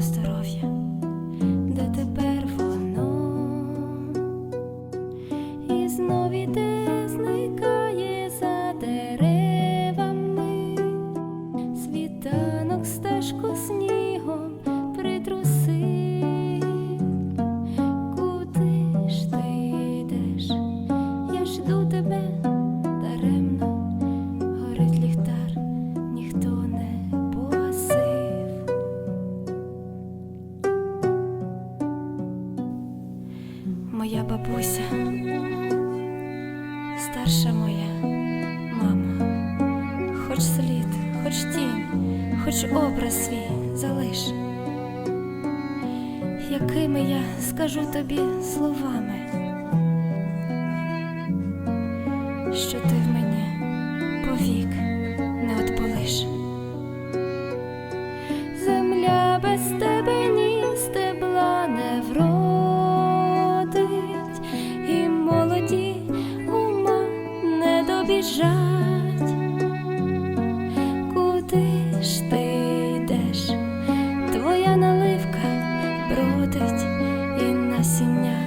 здоров'я. Моя бабуся, старша моя мама, хоч слід, хоч тінь, хоч образ свій залиш, якими я скажу тобі словами, що ти не. Куди ж ти йдеш? Твоя наливка бродить, і насіння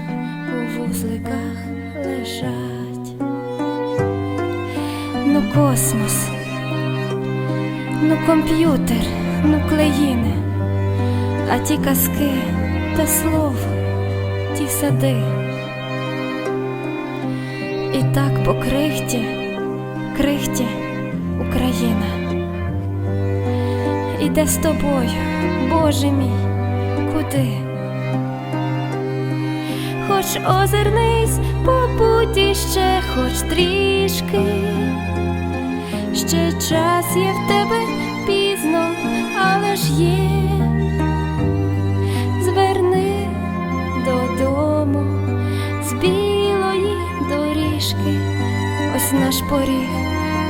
у вузликах лежать. Ну, космос, ну комп'ютер, ну клеїни, а ті казки та слово, ті сади. І так по крихті, крихті Україна. Іде з тобою, Боже мій, куди? Хоч озирнись по путі ще хоч трішки, ще час є в тебе пізно, але ж є. Зверни додому з білої доріжки, ось наш поріг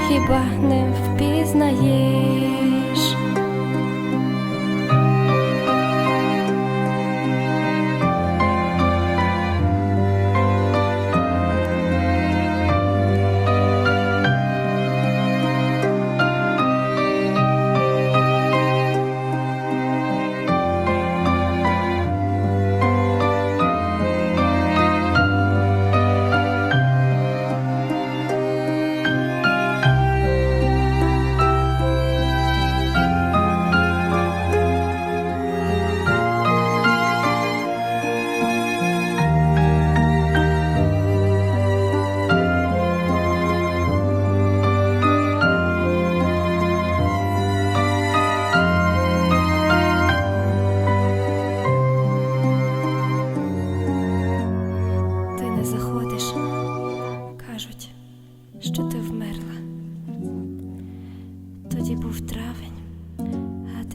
хіба не впізнаєш?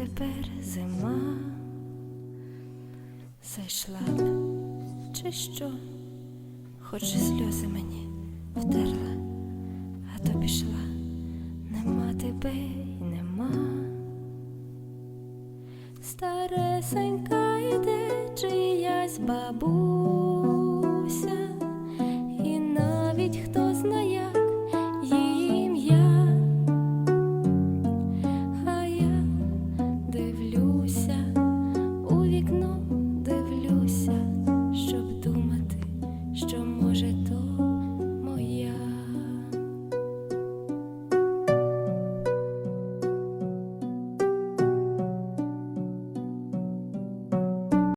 Тепер зима. Зайшла б, чи що, хоч сльози мені втерла, а то пішла, нема тебе й нема. Старесенька йде чиясь бабуся.